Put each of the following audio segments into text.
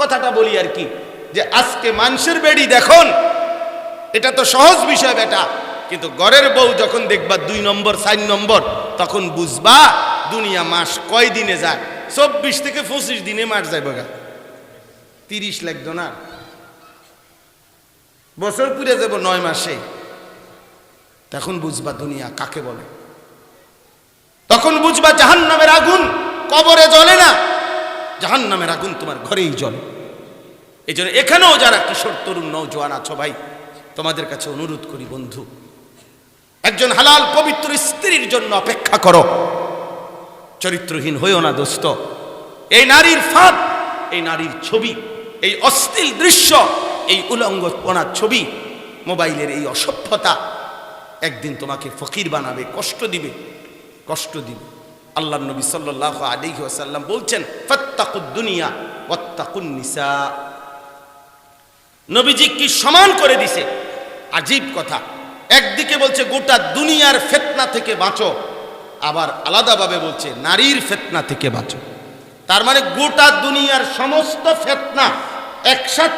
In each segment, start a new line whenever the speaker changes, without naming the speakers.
কথাটা বলি আর কি, যে আজকে মানুষের বেড়ি দেখুন, এটা তো সহজ বিষয় বেটা, কিন্তু ঘরের বউ যখন দেখবা দুই নম্বর, চার নম্বর, তখন বুঝবা দুনিয়া মাস কয় দিনে যায়? চব্বিশ থেকে পঁচিশ দিনে মাস যায় বগা। তিরিশ লাগতো না? বছর পুরে যাব নয় মাসে। তখন বুঝবা দুনিয়া কাকে বলে? তখন বুঝবা জাহান নামের আগুন কবরে জ্বলে না? জাহান নামের আগুন তোমার ঘরেই জ্বলে। এই জন্য এখানেও যারা কিশোর, তরুণ নৌজওয়ান আছো ভাই, তোমাদের কাছে অনুরোধ করি বন্ধু, একজন হালাল পবিত্র স্ত্রীর জন্য অপেক্ষা করো। চরিত্রহীন হইও না দোস্ত। এই নারীর ফাঁদ, এই নারীর ছবি, এই অশ্লীল দৃশ্য, এই উলঙ্গপনার ছবি, মোবাইলের এই অসভ্যতা, একদিন তোমাকে ফকির বানাবে, কষ্ট দিবে কষ্ট দিবে। আল্লাহ নবী সাল্লাহ আলাইহি ওয়াসাল্লাম বলছেন ফাত্তাকুদ দুনিয়া, ওয়াত্তাকুন নিসা। নবীজি কি সমান করে দিছে? আজীব কথা। একদিকে বলছে, গোটা দুনিয়ার ফেতনা থেকে বাঁচো। আবার আলাদাভাবে বলছে, নারীর ফেতনা থেকে বাঁচো। তার মানে গোটা দুনিয়ার সমস্ত ফেতনা একসাথ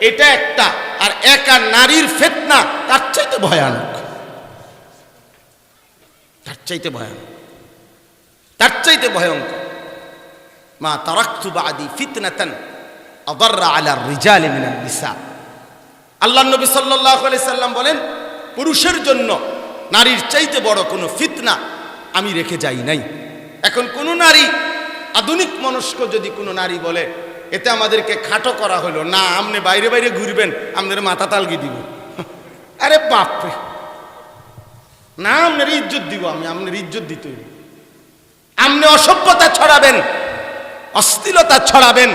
এটা একটা, আর একা নারীর ফেতনা তার চাইতে ভয়ানক। তার চাইতে ভয়ানক। তার চাইতে ভয়ঙ্কর। মা তারাক্তু বাদি ফিতনাতান আদাররা আলা রিজাল মিনান নিসা আল্লাহ নবী সাল্লাল্লাহু আলাইহি সাল্লাম বলেন, পুরুষের জন্য নারীর চাইতে বড় কোনো ফিতনা আমি রেখে যাই নাই। এখন কোনো নারী, আধুনিক মনস্ক যদি কোনো নারী বলে, এতে আমাদেরকে খাটো করা হলো, না আপনি বাইরে বাইরে ঘুরবেন আপনাদের মাথা তালগি দিব। আরে বাপরে! না আপনার ইজ্জত দিব আমি আপনার ইজ্জত দিতে আপনি অসভ্যতা ছড়াবেন অস্থিরতা ছড়াবেন।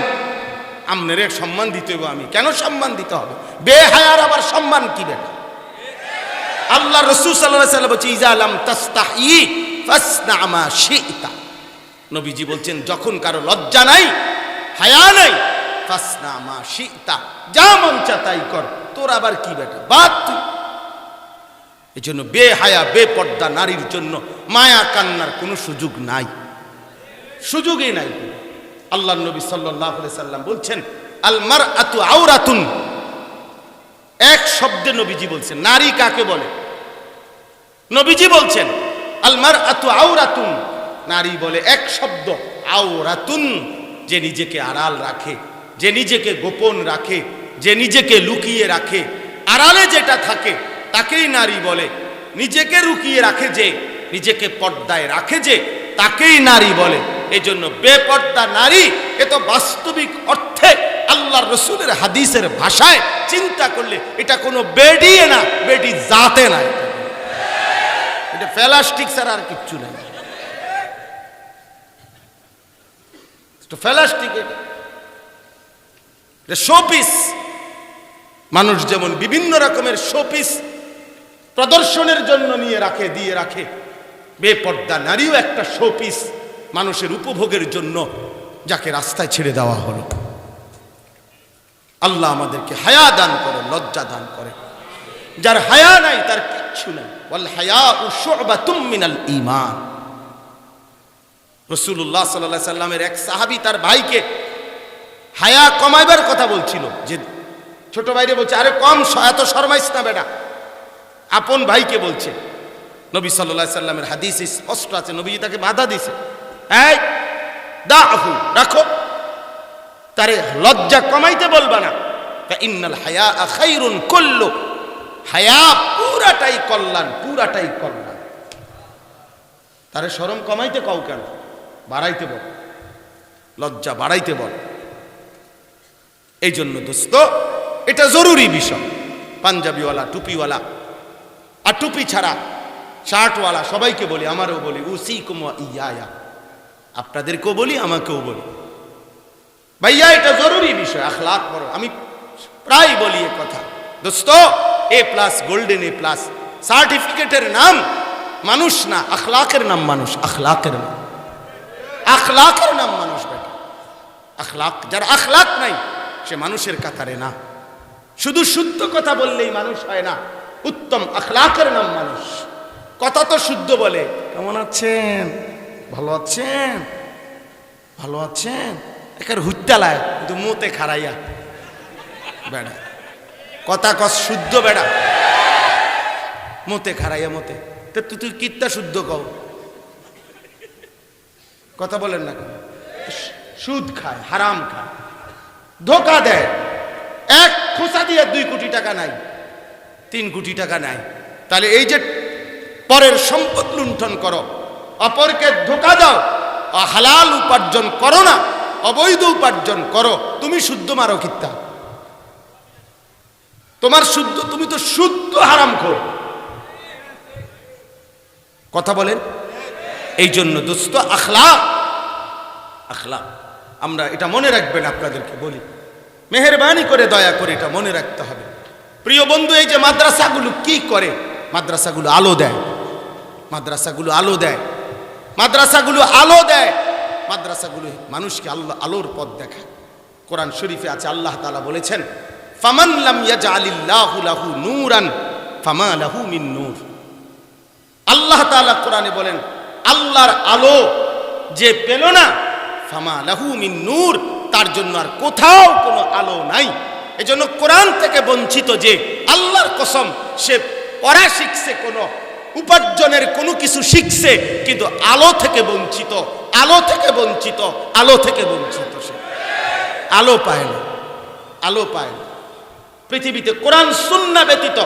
আপনার সম্মান দিতে হইব আমি। কেন সম্মান দিতে হবে? বেহায়ার আবার সম্মান কি বেটা? আল্লাহ রসুল সাল্লাহ সাল্লাম বলছে, ইজা আলাম তাস্তাহি ফাসনা আমা শিতা। নবীজি বলছেন, যখন কারও লজ্জা নাই, হায়া নাই, ফাসনা আমা শিতা। যা মন চা তাই কর। তোর আবার কি বেটা? বাদ তুই। এই জন্য বেহায়া, বেপর্দা নারীর জন্য মায়া কান্নার কোনো সুযোগ নাই। সুযোগই নাই। আল্লাহ নবী সাল্লাহ সাল্লাম বলছেন আলমার আতু আউরাতুন এক শব্দে নবীজি বলছেন, নারী কাকে বলে? নবীজি বলছেন আলমার আতু আউরাতুন নারী বলে, এক শব্দ আউরাতুন যে নিজেকে আড়াল রাখে, যে নিজেকে গোপন রাখে, যে নিজেকে লুকিয়ে রাখে। আড়ালে যেটা থাকে, তাকেই নারী বলে। নিজেকে লুকিয়ে রাখে যে, নিজেকে পর্দায় রাখে যে, তাকেই নারী বলে। এই জন্য বেপর্দা নারী, এ তো বাস্তবিক অর্থে আল্লাহর রসুলের হাদিসের ভাষায় চিন্তা করলে এটা কোনো বেডিয়ে না, বেডি জাতে না এটা। প্লাস্টিক ছাড়া আর কিচ্ছু নাই। শোপিস। মানুষ যেমন বিভিন্ন রকমের শোপিস প্রদর্শনের জন্য নিয়ে রাখে, দিয়ে রাখে, বেপর্দা নারীও একটা শোপিস। মানুষের উপভোগের জন্য যাকে রাস্তায় ছেড়ে দেওয়া হলো। আল্লাহ আমাদেরকে হায়া দান করে, লজ্জা দান করে। যার হায়া নাই, তার কিচ্ছু নাই। বল হায়া ঈমান। রসুল্লাহ সাল্লাহ সাল্লামের এক সাহাবী তার ভাইকে হায়া কমাইবার কথা বলছিল। যে ছোট ভাইরে বলছে, আরে কম এত শর্মাইস না বেটা। আপন ভাইকে বলছে। নবী সাল্লাহ সাল্লামের হাদিস স্পষ্ট আছে, নবীজি তাকে বাধা দিছে এই রাখো। তারে লজ্জা কমাইতে বলবা না। ইন্নাল হায়া খাইরুন করল হায়া পুরাটাই কল্যাণ পুরাটাই কল্যাণ। তারে শরম কমাইতে কও কেন? বাড়াইতে বল। লজ্জা বাড়াইতে বল। এই জন্য দোস্ত, এটা জরুরি বিষয়। পাঞ্জাবিওয়ালা, টুপিওয়ালা, আর টুপি ছাড়া, শার্টওয়ালা, সবাইকে বলি, আমারও বলি উসি কুমা ইয়া আপনাদেরকেও বলি, আমাকেও বলি। ভাইয়া, এটা জরুরি বিষয়, আখলাক বড়। আমি প্রায় বলি এ কথা। দোস্ত, A plus golden A plus সার্টিফিকেটের নাম মানুষ না, আখলাকের নাম মানুষ, আখলাকের নাম। আখলাকের নাম মানুষ বেটা। আখলাক, যার আখলাক নাই, সে মানুষের কাতারে না। শুধু শুদ্ধ কথা বললেই মানুষ হয় না, উত্তম আখলাকের নাম মানুষ। কথা তো শুদ্ধ বলে। কেমন আছেন? ভালো আছেন? ভালো আছেন? একার হুত্তালায় কিন্তু মুতে খারাইয়া বেড়া। কথা কস শুদ্ধ বেড়া। মতে খারাইয়া মতে। তুই তুই কিত্তা শুদ্ধ কও? কথা বলেন না? সুদ খায়, হারাম খায়। ধোকা দেয়। এক খোসা দিয়ে দুই কোটি টাকা নাই, তিন কোটি টাকা নাই। তাহলে এই যে পরের সম্পদ লুণ্ঠন করো। অপরকে ধোকা দাও। হালাল উপার্জন করো না, অবৈধ উপার্জন করো। তুমি শুদ্ধ মারো কিত্তা। তোমার শুদ্ধ, তুমি তো শুদ্ধ হারাম করো কথা বলেন। এই জন্য দোস্ত আখলা আখলা আমরা এটা মনে রাখবেন আপনাদেরকে বলি। মেহরবানি করে দয়া করে এটা মনে রাখতে হবে। প্রিয় বন্ধু, এই যে মাদ্রাসাগুলো কি করে? মাদ্রাসাগুলো আলো দেয়। মাদ্রাসাগুলো আলো দেয়। মাদ্রাসাগুলো আলো দেয়। মাদ্রাসাগুলো মানুষকে আল্লাহ আলোর পথ দেখায়। কোরআন শরীফে আছে, আল্লাহ তাআলা বলেছেন, ফামান লাম ইয়াজআলিল্লাহু লাহু নূরান ফামা লাহু মিন নূর। আল্লাহ তাআলা কোরআনে বলেন, আল্লাহর আলো যে পেল না, ফামা লাহু মিন নূর, তার জন্য আর কোথাও কোনো আলো নাই। এজন্য কোরআন থেকে বঞ্চিত যে আল্লাহর কসম, সে পড়া শিখছে কোনো উপার্জনের কোনো কিছু শিখছে, কিন্তু আলো থেকে বঞ্চিত, আলো থেকে বঞ্চিত, আলো থেকে বঞ্চিত সে। আলো পায় না, আলো পায় না। পৃথিবীতে কোরআন, সুন্না ব্যতীত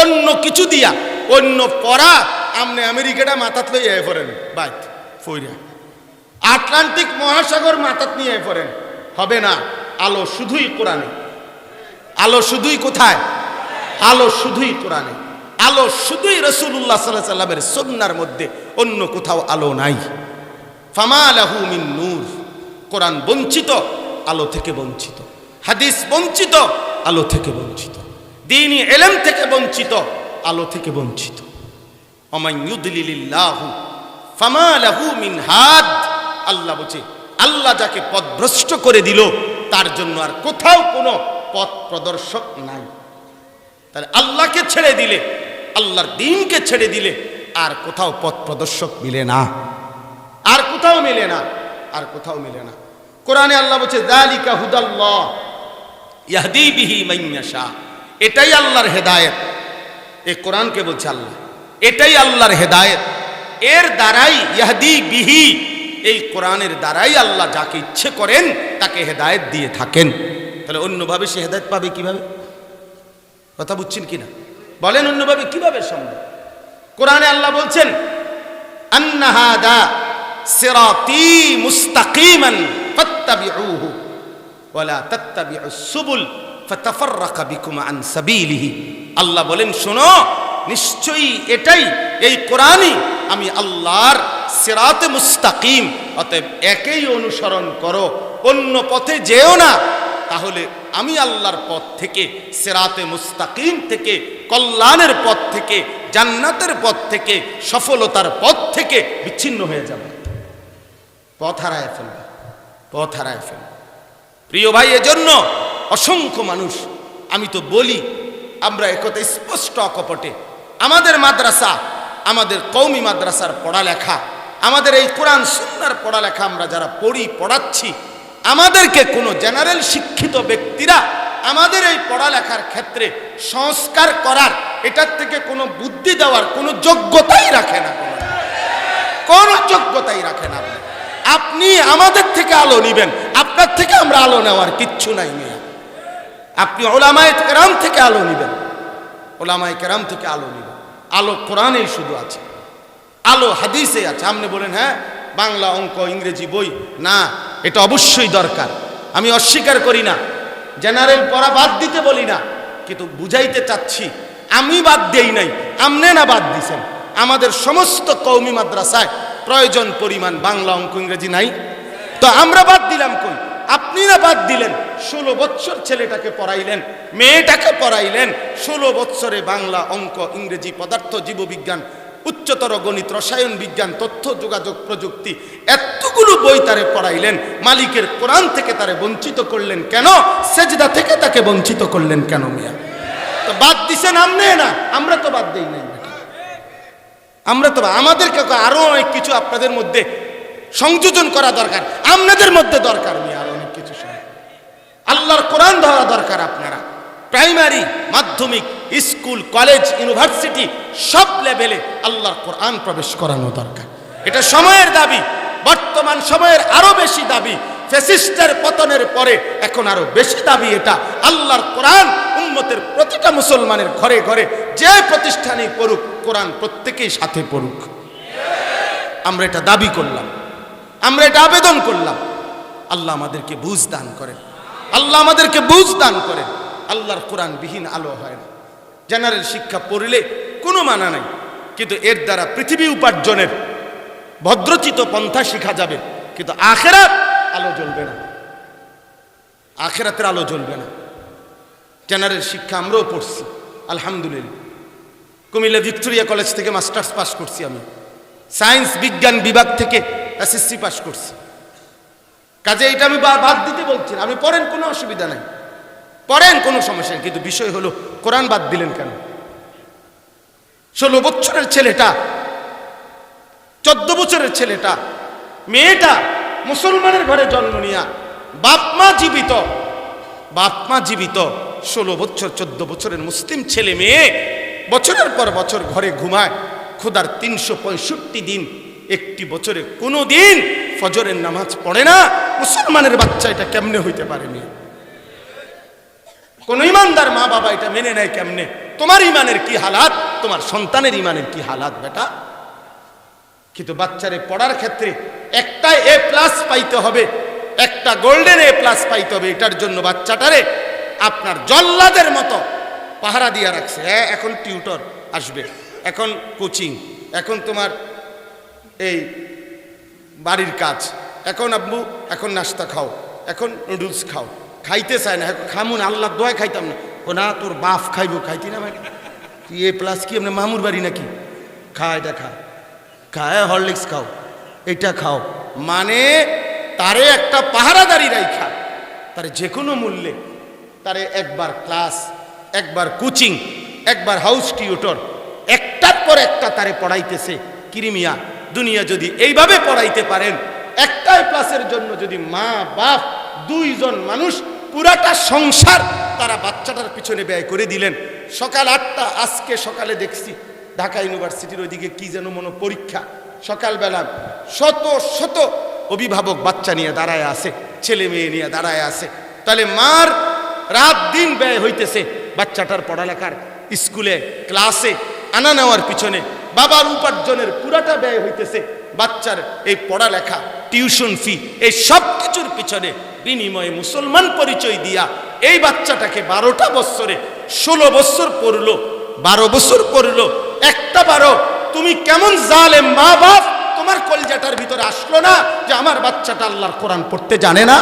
অন্য কিছু দিয়া, অন্য পড়া, আমনে আমেরিকাটা মাথাত লইয়া পড়েন বাইত, ফইরা। আটলান্টিক মহাসাগর মাথাত নিয়ে পড়েন হবে না, আলো শুধুই কোরআনে। আলো শুধুই কোথায়? আলো শুধুই কোরআনে। আলো শুধুই রসুল্লাহ সাল্লাহ সাল্লামের সন্ন্যার মধ্যে, অন্য কোথাও আলো নাই। ফামা লাহু মিন নূর। কোরআন বঞ্চিত, আলো থেকে বঞ্চিত। হাদিস বঞ্চিত, আলো থেকে বঞ্চিত। দিনই এলেম থেকে বঞ্চিত, আলো থেকে বঞ্চিত। অমাইয়ুদলিল্লাহু ফামা লাহু মিন হাদ। আল্লাহ বলছে, আল্লাহ যাকে পথভ্রষ্ট করে দিল, তার জন্য আর কোথাও কোনো পথ প্রদর্শক নাই। তাহলে আল্লাহকে ছেড়ে দিলে আল্লাহর দিনকে ছেড়ে দিলে আর কোথাও পথ প্রদর্শক মিলে না। আর কোথাও মিলে না, আর কোথাও মিলে না। কোরআনে আল্লাহ বলছে দালিকা হুদাল্লাহ ইয়াহদি বিহি মাইয়াশা এটাই আল্লাহর হেদায়েত। এ কোরআনকে বলছে আল্লাহ, এটাই আল্লাহর হেদায়েত। এর দ্বারাই ইয়াহদি বিহি, এই কোরআনের দ্বারাই আল্লাহ যাকে ইচ্ছে করেন তাকে হেদায়েত দিয়ে থাকেন। তাহলে অন্যভাবে সে হেদায়ত পাবে কীভাবে? কথা বুঝছেন কিনা? বলেন অন্যভাবে কীভাবে সম্ভব? কোরআনে আল্লাহ বলছেন সুবুল আল্লাহ বলেন, শোনো, নিশ্চয়ই এটাই, এই কোরআনই আমি আল্লাহর সিরাতে মুস্তাকিম। অতএব একেই অনুসরণ করো, অন্য পথে যেও না। তাহলে আমি আল্লাহর পথ থেকে, সেরাতে মুস্তাকিম থেকে, কল্যাণের পথ থেকে, জান্নাতের পথ থেকে, সফলতার পথ থেকে বিচ্ছিন্ন হয়ে যাব। পথ হারায় ফেলবে, পথ হারায় ফেলবে। প্রিয় ভাই, এজন্য অসংখ্য মানুষ, আমি তো বলি, আমরা একথা স্পষ্ট অকপটে, আমাদের মাদ্রাসা, আমাদের কৌমি মাদ্রাসার পড়ালেখা, আমাদের এই কোরআন সুন্নার পড়ালেখা আমরা যারা পড়ি, পড়াচ্ছি আমাদেরকে কোনো জেনারেল শিক্ষিত ব্যক্তিরা আমাদের এই পড়ালেখার ক্ষেত্রে সংস্কার করার, এটার থেকে কোনো বুদ্ধি দেওয়ার কোনো যোগ্যতাই রাখে না কোনো। যোগ্যতাই রাখে না। আপনি আমাদের থেকে আলো নিবেন, আপনার থেকে আমরা আলো নেওয়ার কিচ্ছু নাই মিয়া। আপনি ওলামায় কেরাম থেকে আলো নিবেন, ওলামায় কেরাম থেকে আলো নিবেন। আলো কোরআনেই শুধু আছে, আলো হাদিসে আছে। আপনি বলেন হ্যাঁ বাংলা অঙ্ক, ইংরেজি বই, না, এটা অবশ্যই দরকার। আমি অস্বীকার করি না, জেনারেল পড়া বাদ দিতে বলি না, কিন্তু বুঝাইতে চাচ্ছি, আমি বাদ দেই নাই আমনে না বাদ দিছেন। আমাদের সমস্ত কৌমি মাদ্রাসায় প্রয়োজন, পরিমাণ বাংলা অঙ্ক, ইংরেজি নাই। তো আমরা বাদ দিলাম কই? আপনি না বাদ দিলেন, ষোলো বৎসর ছেলেটাকে পড়াইলেন, মেয়েটাকে পড়াইলেন, ষোলো বৎসরে বাংলা অঙ্ক, ইংরেজি পদার্থ, জীববিজ্ঞান উচ্চতর গণিত, রসায়ন, বিজ্ঞান, তথ্য, যোগাযোগ, প্রযুক্তি, এতগুলো বই তারে পড়াইলেন, মালিকের কোরআন থেকে তারে বঞ্চিত করলেন কেন? সেজদা থেকে তাকে বঞ্চিত করলেন কেন মিয়া? তো বাদ দিছেন আমনে না? আমরা তো বাদ দেই নাই আমরা তো আমাদেরকে আরও অনেক কিছু আপনাদের মধ্যে সংযোজন করা দরকার, আপনাদের মধ্যে দরকার মিয়া, আরও অনেক কিছু আল্লাহর কোরআন ধরা দরকার আপনারা। প্রাইমারি, মাধ্যমিক স্কুল, কলেজ, ইউনিভার্সিটি, সব লেভেলে আল্লাহর কোরআন প্রবেশ করানো দরকার। এটা সময়ের দাবি, বর্তমান সময়ের আরও বেশি দাবি ফেসিস্টের পতনের পরে এখন আরও বেশি দাবি এটা। আল্লাহর কোরআন উম্মতের প্রতিটা মুসলমানের ঘরে ঘরে যে প্রতিষ্ঠানেই পড়ুক, কোরআন প্রত্যেকেই সাথে পড়ুক। আমরা এটা দাবি করলাম, আমরা এটা আবেদন করলাম। আল্লাহ আমাদেরকে বুঝ দান করেন, আল্লাহ আমাদেরকে বুঝ দান করেন। আল্লাহর কোরআন বিহীন আলো হয় না। জেনারেল শিক্ষা পড়লে কোনো মানা নাই। কিন্তু এর দ্বারা পৃথিবী উপার্জনের ভদ্রচিত পন্থা শেখা যাবে। কিন্তু আখেরাত আলো জ্বলবে না। আখেরাতের আলো জ্বলবে না। জেনারেল শিক্ষা আমরাও পড়ছি, আলহামদুলিল্লাহ। কুমিল্লা ভিক্টোরিয়া কলেজ থেকে মাস্টার্স পাস করছি আমি। সায়েন্স বিজ্ঞান বিভাগ থেকে এসএসসি পাস করছি। কাজে এটা আমি বাদ দিতে বলছি আমি পড়েন, কোনো অসুবিধা নাই। পড়েন কোনো সমস্যা কিন্তু বিষয় হলো, কোরআন বাদ দিলেন কেন? ষোলো বছরের ছেলেটা, চোদ্দ বছরের ছেলেটা, মেয়েটা মুসলমানের ঘরে জন্ম নিয়া বাপমা জীবিত। বাপমা জীবিত, ষোলো বছর, চোদ্দ বছরের মুসলিম ছেলে মেয়ে, বছরের পর বছর ঘরে ঘুমায় খোদার তিনশো দিন, একটি বছরে কোনো দিন ফজরের নামাজ পড়ে না। মুসলমানের বাচ্চা এটা কেমনে হইতে পারে মেয়ে? কোন ইমানদার মা বাবা এটা মেনে নেয় কেমনে? তোমার ইমানের কি হালাত? তোমার সন্তানের ইমানের কি হালাত, বেটা? কিন্তু বাচ্চারে পড়ার ক্ষেত্রে একটা এ প্লাস পাইতে হবে, একটা গোল্ডেন এ প্লাস পাইতে হবে, এটার জন্য বাচ্চাটারে আপনার জল্লাদের মতো পাহারা দিয়ে রাখছে। হ্যাঁ এখন টিউটর আসবে, এখন কোচিং এখন তোমার এই বাড়ির কাজ, এখন আব্বু, এখন নাস্তা খাও, এখন নুডলস খাও। খাইতে চায় না। খামুন আল্লাহ দোয়া খাইতাম না। ও না, তোর বাফ খাইবো, খাইতি না ভাই। তুই এ প্লাস কি, এমনি মামুর বাড়ি নাকি? খা, এটা খা। খায় হরলিক্স খাও, এটা খাও। মানে তারে একটা পাহারাদারি রাইখা। তারে যে কোনো মূল্যে। তারে একবার ক্লাস একবার কোচিং একবার হাউস টিউটর একটার পর একটা তারে পড়াইতেছে। কিরিমিয়া দুনিয়া যদি এইভাবে পড়াইতে পারেন, একটাই ক্লাসের জন্য যদি মা, বাপ, দুইজন মানুষ পুরাটা সংসার তারা বাচ্চাটার পিছনে ব্যয় করে দিলেন। সকাল আটটা, আজকে সকালে দেখছি ঢাকা ইউনিভার্সিটির ওইদিকে কি যেন মনো পরীক্ষা। সকালবেলা শত শত অভিভাবক বাচ্চা নিয়ে দাঁড়ায় আছে, ছেলে মেয়ে নিয়ে দাঁড়ায় আছে। তাহলে মার রাত দিন ব্যয় হইতেছে বাচ্চাটার পড়ালেখার স্কুলে, ক্লাসে, আনা নেওয়ার পিছনে। বাবার উপার্জনের পুরাটা ব্যয় হইতেছে বাচ্চার এই পড়ালেখা, টিউশন ফি, এই সব কিছুর পিছনে বিনিময়ে মুসলমান পরিচয় দিয়া এই বাচ্চাটাকে বারোটা বৎসরে ষোলো বৎসর পড়ল, বারো বছর পড়ল, একটা বারো, তুমি কেমন জালে মা বাপ? তোমার কলজাটার ভিতরে আসলো না যে আমার বাচ্চাটা আল্লাহর কোরআন পড়তে জানে না?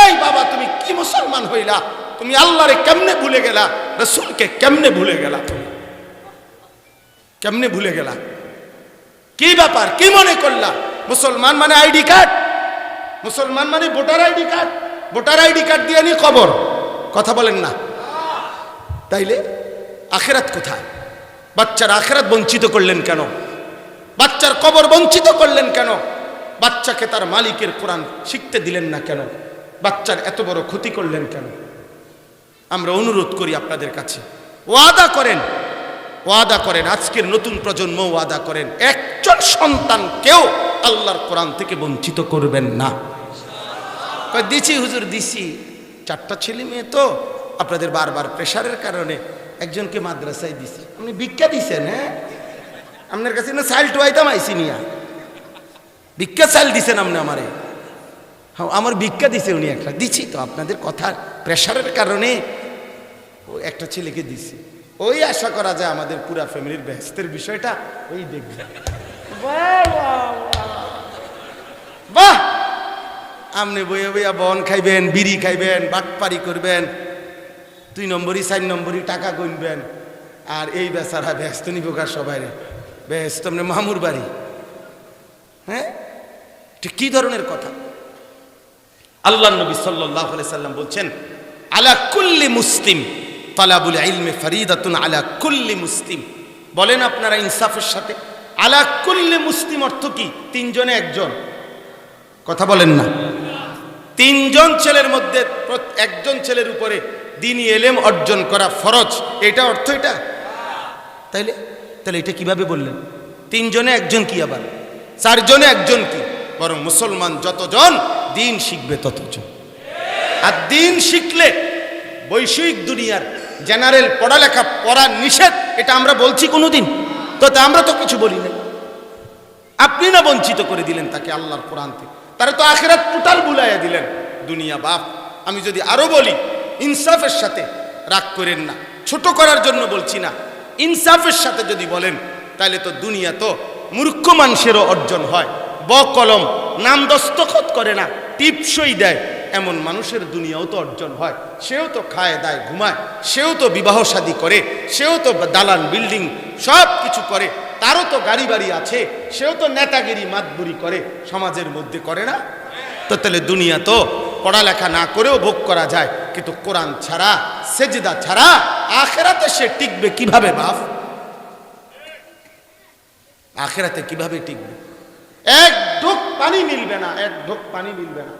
এই বাবা, তুমি কি মুসলমান হইলা? তুমি আল্লাহরে কেমনে ভুলে গেলা? রসুলকে কেমনে ভুলে গেলা তুমি? কেমনে ভুলে গেলা? কি ব্যাপার? কি মনে করলা? মুসলমান মানে আইডি কার্ড? মুসলমান মানে voter ID card? Voter ID card দিয়ে নি খবর? কথা বলেন না। তাইলে আখেরাত কোথায়? বাচ্চার আখেরাত বঞ্চিত করলেন কেন? বাচ্চার কবর বঞ্চিত করলেন কেন? বাচ্চাকে তার মালিকের কোরআন শিখতে দিলেন না কেন? বাচ্চার এত বড় ক্ষতি করলেন কেন? আমরা অনুরোধ করি আপনাদের কাছে। ওয়াদা করেন ওয়াদা করেন, আজকের নতুন প্রজন্ম ওয়াদা করেন। একজন সন্তানকেও আল্লাহর কোরআন থেকে বঞ্চিত করবেন না। দিছি হুজুর, দিছি। চারটা ছেলে মেয়ে তো, আপনাদের বারবার প্রেশারের কারণে একজনকে মাদ্রাসায় দিছি। আপনি ভিক্ষা দিছেন হ্যাঁ? আপনার কাছে না সাইল টুয়াইতাম আইসি নিয়া। ভিক্ষা সাইল দিছেন আপনি আমারে। হ্যাঁ আমার ভিক্ষা দিছে উনি একটা। দিছি তো, আপনাদের কথার প্রেশারের কারণে ও একটা ছেলেকে দিছি। ওই আশা করা যায় আমাদের পুরা ফ্যামিলির ব্যস্তের বিষয়টা ওই দেখবে। বাহ, আপনি বইয়া বইয়া বন খাইবেন বিড়ি খাইবেন বাটপারি করবেন দুই নম্বরই চার নম্বরই টাকা গুনবেন আর এই বেচারা ব্যস্ত নিবোকার সবাই ব্যস্ত আপনি মামুর বাড়ি। হ্যাঁ? এটা কি ধরনের কথা? আল্লাহ নবী সাল্লাহ সাল্লাম বলছেন আলা কুল্লি মুসলিম। তালাবুল ইলমে ফরিদাতুন আলা কুল্লি মুসলিম। বলেন আপনারা ইনসাফের সাথে। আলা কুল্লি মুসলিম অর্থ কি? তিনজনে একজন। কথা বলেন না। তিনজন ছেলের মধ্যে একজন ছেলের উপরে দিনই এলেম অর্জন করা ফরজ। এটা অর্থ এটা? তাইলে? তাহলে এটা কীভাবে বললেন? তিনজনে একজন কি আবার? চারজনে একজন কি? বরং মুসলমান যতজন, দিন শিখবে ততজন। আর দিন শিখলে বৈষয়িক দুনিয়ার জেনারেল পড়ালেখা পড়া নিষেধ, এটা আমরা বলছি কোনোদিন। তো তা আমরা তো কিছু বলি না আপনি না বঞ্চিত করে দিলেন তাকে আল্লাহর কোরআন থেকে। তারা তো আখেরাত টোটাল বুলাইয়া দিলেন। দুনিয়া বাপ, আমি যদি আরও বলি, ইনসাফের সাথে রাগ করেন না। ছোট করার জন্য বলছি না। ইনসাফের সাথে যদি বলেন তাহলে তো দুনিয়া তো মূর্খ মানুষেরও অর্জন হয়। ব কলম নাম দস্তখত করে না, টিপসই দেয়। এমন মানুষের দুনিয়াও তো অর্জন হয়। সেও তো খায় দায় ঘুমায়, সেও তো বিবাহ শাদী করে, সেও তো দালান, বিল্ডিং সব কিছু করে, তারও তো গাড়ি বাড়ি আছে, সেও তো নেতাগিরি, মাতবুরি করে, সমাজের মধ্যে করে না? তো তাহলে দুনিয়া তো পড়ালেখা না করেও ভোগ করা যায়, কিন্তু কোরআন ছাড়া, সেজদা ছাড়া, আখেরাতে সে টিকবে কীভাবে বাপ? আখেরাতে কীভাবে টিকবে? এক ঢোক পানি মিলবে না, এক ঢোক পানি মিলবে না।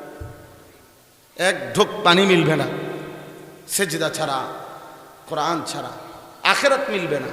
এক ঢোক পানি মিলবে না। সেজদা ছাড়া কোরআন ছাড়া আখেরাত মিলবে না।